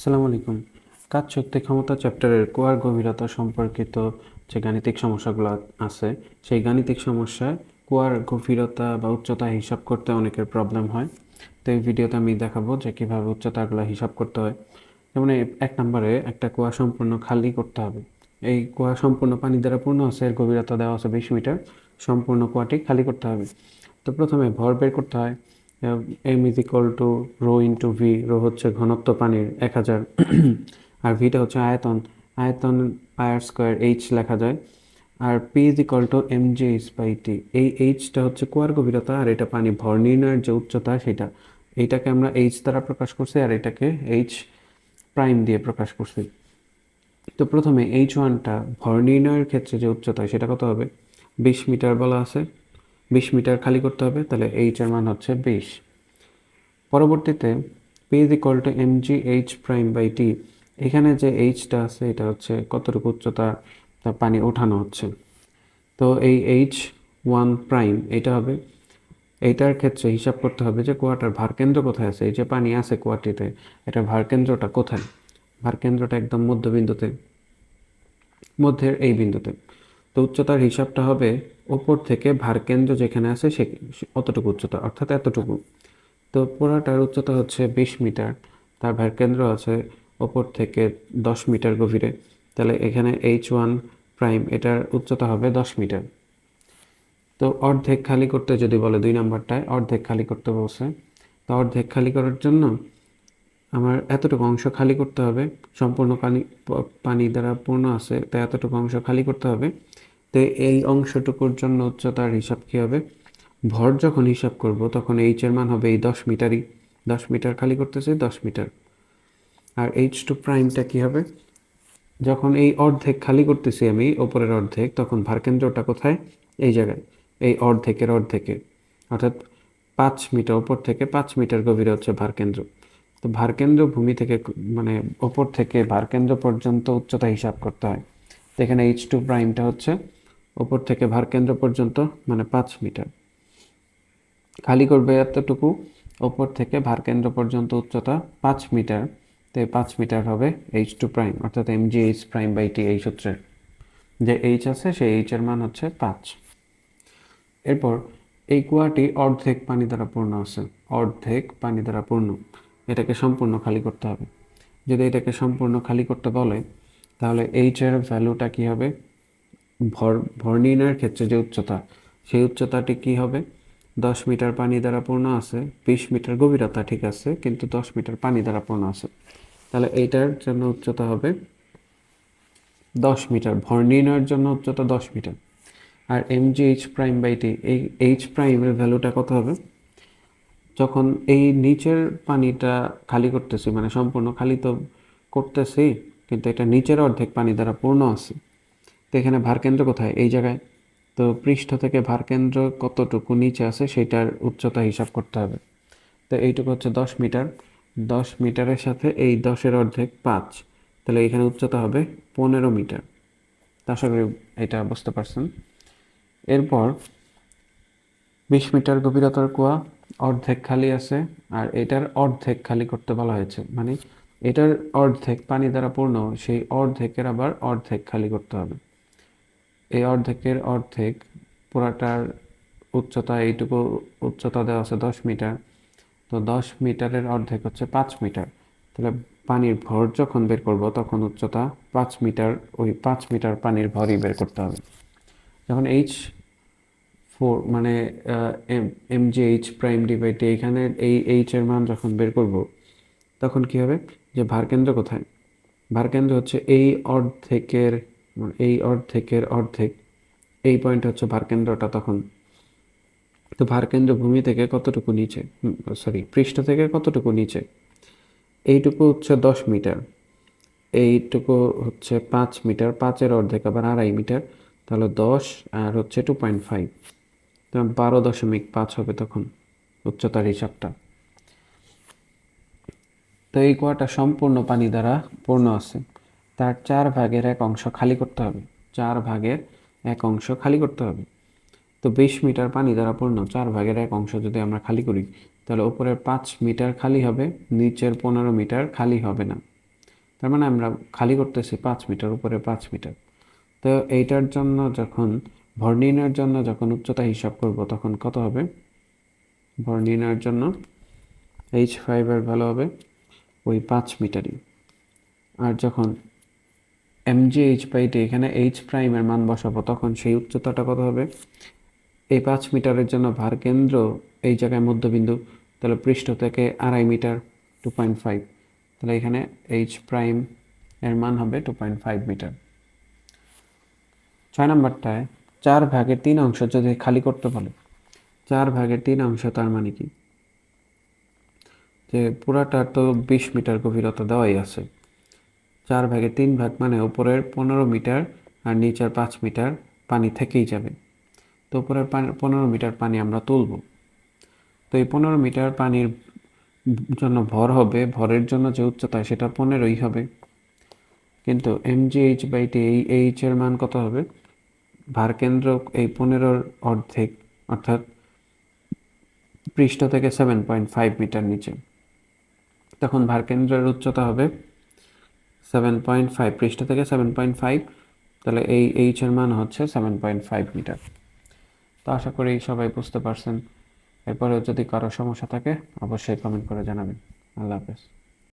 আসসালামু আলাইকুম। কাজ শক্তি ক্ষমতা চ্যাপ্টারের কুয়ার গভীরতা সম্পর্কিত যে গাণিতিক সমস্যাগুলো আছে, সেই গাণিতিক সমস্যায় কুয়ার গভীরতা বা উচ্চতা হিসাব করতে অনেকের প্রবলেম হয়। তো এই ভিডিওতে আমি দেখাবো যে কীভাবে উচ্চতাগুলো হিসাব করতে হয়। যেমন এক নম্বরে একটা কুয়া সম্পূর্ণ খালি করতে হবে। এই কুয়া সম্পূর্ণ পানি দ্বারা পূর্ণ আছে, এর গভীরতা দেওয়া আছে বিশ মিটার। সম্পূর্ণ কুয়াটি খালি করতে হবে। তো প্রথমে ভর বের করতে হয়। M is equal to rho into V rho হচ্ছে ঘনত্ব পানির এক হাজার। আর ভিটা হচ্ছে আয়তন। আয়তন পায়ার স্কোয়ার এইচ লেখা যায়। আর P is equal to M G H by T এই এইচটা হচ্ছে কুয়ার গভীরতা আর এটা পানি ভর নির্ণয়ের যে উচ্চতা সেটা। এইটাকে আমরা এইচ দ্বারা প্রকাশ করছি, আর এটাকে এইচ প্রাইম দিয়ে প্রকাশ করছি। তো প্রথমে এইচ ওয়ানটা ভর নির্ণয়ের ক্ষেত্রে যে উচ্চতা সেটা কত হবে? বিশ মিটার বলা আছে। বিশ মিটার খালি করতে হবে, তাহলে এইচ এর মান হচ্ছে বিশ। পরবর্তীতে P is equal to M G H prime by T এখানে যে এইচটা আছে, এটা হচ্ছে কতটুকু উচ্চতা তা পানি ওঠানো হচ্ছে। তো এই এইচ ওয়ান প্রাইম এটা হবে। এইটার ক্ষেত্রে হিসাব করতে হবে যে কুয়াটার ভারকেন্দ্র কোথায় আছে। এই যে পানি আছে কুয়াটিতে, এটা ভারকেন্দ্রটা কোথায়? ভারকেন্দ্রটা একদম মধ্যবিন্দুতে, মধ্যের এই বিন্দুতে। তো উচ্চতার হিসাবটা হবে ওপর থেকে ভারকেন্দ্র যেখানে আছে সে অতটুকু উচ্চতা, অর্থাৎ এতটুকু। তো পুরাটার উচ্চতা হচ্ছে বিশ মিটার, তার ভারকেন্দ্র আছে ওপর থেকে দশ মিটার গভীরে। তাহলে এখানে এইচ ওয়ান প্রাইম, এটার উচ্চতা হবে দশ মিটার। তো অর্ধেক খালি করতে যদি বলে দুই নাম্বারটায়, অর্ধেক খালি করতে বলছে। তো অর্ধেক খালি করার জন্য আমার এতটুকু অংশ খালি করতে হবে। সম্পূর্ণ পানি পানি দ্বারা পূর্ণ আছে তো এতটুকু অংশ খালি করতে হবে। তো এই অংশটুকুর জন্য উচ্চতার হিসাব কী হবে? ভর যখন হিসাব করব, তখন এইচ এর মান হবে এই দশ মিটারই। দশ মিটার খালি করতেছে, দশ মিটার। আর এইচ টু প্রাইমটা কী হবে? যখন এই অর্ধেক খালি করতেছি আমি, ওপরের অর্ধেক, তখন ভারকেন্দ্রটা কোথায়? এই জায়গায়। এই অর্ধেকের অর্ধেকে। অর্থাৎ পাঁচ মিটার, ওপর থেকে পাঁচ মিটার গভীরে হচ্ছে ভারকেন্দ্র। তো ভারকেন্দ্র ভূমি থেকে মানে ওপর থেকে ভারকেন্দ্র পর্যন্ত উচ্চতা হিসাব করতে হয়। তো এখানে এইচ টু প্রাইমটা হচ্ছে ওপর থেকে ভারকেন্দ্র পর্যন্ত মানে পাঁচ মিটার। খালি করবে এতটুকু, ওপর থেকে ভারকেন্দ্র পর্যন্ত উচ্চতা পাঁচ মিটার। তো পাঁচ মিটার হবে এইচ টু প্রাইম অর্থাৎ M G H prime by T এই সূত্রের। যে এইচ আছে, সেই এইচ এর মান হচ্ছে পাঁচ। এরপর এই কুয়াটি অর্ধেক পানি দ্বারা পূর্ণ আছে। অর্ধেক পানি দ্বারা পূর্ণ। এটাকে সম্পূর্ণ খালি করতে হবে। যদি এটাকে সম্পূর্ণ খালি করতে বলে, তাহলে এইচ এর ভ্যালুটা কি হবে? ভর ভর নির্ণয়ের ক্ষেত্রে যে উচ্চতা, সেই উচ্চতাটি কি হবে? দশ মিটার পানি দ্বারা পূর্ণ আছে, বিশ মিটার গভীরতা ঠিক আছে, কিন্তু দশ মিটার পানি দ্বারা পূর্ণ আছে। তাহলে এইটার জন্য উচ্চতা হবে দশ মিটার ভর নির্ণয়ের জন্য উচ্চতা দশ metre. R M G H prime by T এই এইচ প্রাইমের ভ্যালুটা কত হবে? যখন এই নিচের পানিটা খালি করতেছি মানে সম্পূর্ণ খালি তো করতেছি, কিন্তু এটা নিচের অর্ধেক পানি দ্বারা পূর্ণ আছে। তো এখানে ভারকেন্দ্র কোথায়? এই জায়গায়। তো পৃষ্ঠ থেকে ভারকেন্দ্র কতটুকু নিচে আছে সেটার উচ্চতা হিসাব করতে হবে। তো এইটুকু হচ্ছে দশ মিটার। দশ মিটারের সাথে এই দশের অর্ধেক পাঁচ। তাহলে এখানে উচ্চতা হবে পনেরো মিটার। আশা করি এটা বুঝতে পারছেন। এরপর বিশ মিটার গভীরতার কুয়া। অর্ধেক খালি আছে, আর এটার অর্ধেক খালি করতে বলা হয়েছে। মানে এটার অর্ধেক পানি দ্বারা পূর্ণ, সেই অর্ধেকের আবার অর্ধেক খালি করতে হবে। এই অর্ধেকের অর্ধেক পুরাটার উচ্চতা, এইটুকু উচ্চতা দেওয়া আছে দশ মিটার। তো দশ মিটারের অর্ধেক হচ্ছে পাঁচ মিটার। তাহলে পানির ভর যখন বের করব, তখন উচ্চতা পাঁচ মিটার, ওই পাঁচ মিটার পানির ভরই বের করতে হবে। যখন এইচ ফোর মানে এম জি এইচ প্রাইম ডিভাইডে এখানে এই এইচ এর মান যখন বের করব, তখন কি হবে? যে ভারকেন্দ্র কোথায়? ভারকেন্দ্র হচ্ছে এই অর্ধেকের মানে এই অর্ধেকের অর্ধেক। এই পয়েন্ট হচ্ছে ভারকেন্দ্রটা তখন। তো ভারকেন্দ্র ভূমি থেকে কতটুকু নিচে? সরি পৃষ্ঠ থেকে কতটুকু নিচে? এইটুকু হচ্ছে দশ মিটার। এইটুকু হচ্ছে পাঁচ মিটার, পাঁচের অর্ধেক আবার আড়াই মিটার। তাহলে দশ, আর হচ্ছে টু পয়েন্ট ফাইভ বারো দশমিক পাঁচ হবে তখন উচ্চতার হিসাবটা। তো এই কুয়াটা সম্পূর্ণ পানি দ্বারা পূর্ণ আছে। তার চার ভাগের এক অংশ খালি করতে হবে। চার ভাগের এক অংশ খালি করতে হবে। তো বিশ মিটার পানি দ্বারা পূর্ণ চার ভাগের এক অংশ যদি আমরা খালি করি, তাহলে উপরের পাঁচ মিটার খালি হবে, নিচের পনেরো মিটার খালি হবে না। তার মানে আমরা খালি করতেছি পাঁচ মিটার, উপরে পাঁচ মিটার। তো এইটার জন্য যখন ভর নির্ণয়ের জন্য যখন উচ্চতা হিসাব করব, তখন কত হবে? ভর নির্ণয়ের জন্য এইচ ফাইভের ভ্যালু হবে ওই পাঁচ মিটারই। আর যখন এম জি এইচ পাইতে এখানে এইচ প্রাইমের মান বসাবো, তখন সেই উচ্চতাটা কত হবে? এই পাঁচ মিটারের জন্য ভার কেন্দ্র এই জায়গায় মধ্যবিন্দু, তাহলে পৃষ্ঠ থেকে আড়াই মিটার টু পয়েন্ট ফাইভ তাহলে এখানে এইচ প্রাইম এর মান হবে টু পয়েন্ট ফাইভ মিটার। ছয় নম্বরটায় চার ভাগের তিন অংশ যদি খালি করতে বলে, চার ভাগের তিন অংশ তার মানে কি? যে পুরাটার তো বিশ মিটার গভীরতা দেওয়াই আছে। চার ভাগে তিন ভাগ মানে উপরের পনেরো মিটার আর নিচের পাঁচ মিটার পানি থেকেই যাবে। তো উপরের পানি, পনেরো মিটার পানি আমরা তুলব। তো এই পনেরো মিটার পানির জন্য ভর হবে, ভরের জন্য যে উচ্চতা সেটা পনেরোই হবে। কিন্তু M G H by T এই এইচ এর মান কত হবে? ভার কেন্দ্র এই পনেরোর অর্ধেক, অর্থাৎ পৃষ্ঠ থেকে সেভেন পয়েন্ট ফাইভ মিটার নিচে। তখন ভারকেন্দ্রের উচ্চতা হবে সেভেন পয়েন্ট ফাইভ পৃষ্ঠ থেকে সেভেন পয়েন্ট ফাইভ তাহলে এই এইচ এর মান হচ্ছে সেভেন পয়েন্ট ফাইভ মিটার তো আশা করি সবাই বুঝতে পারছেন। এরপরেও যদি কারও সমস্যা থাকে, অবশ্যই কমেন্ট করে জানাবেন। আল্লাহ হাফেজ।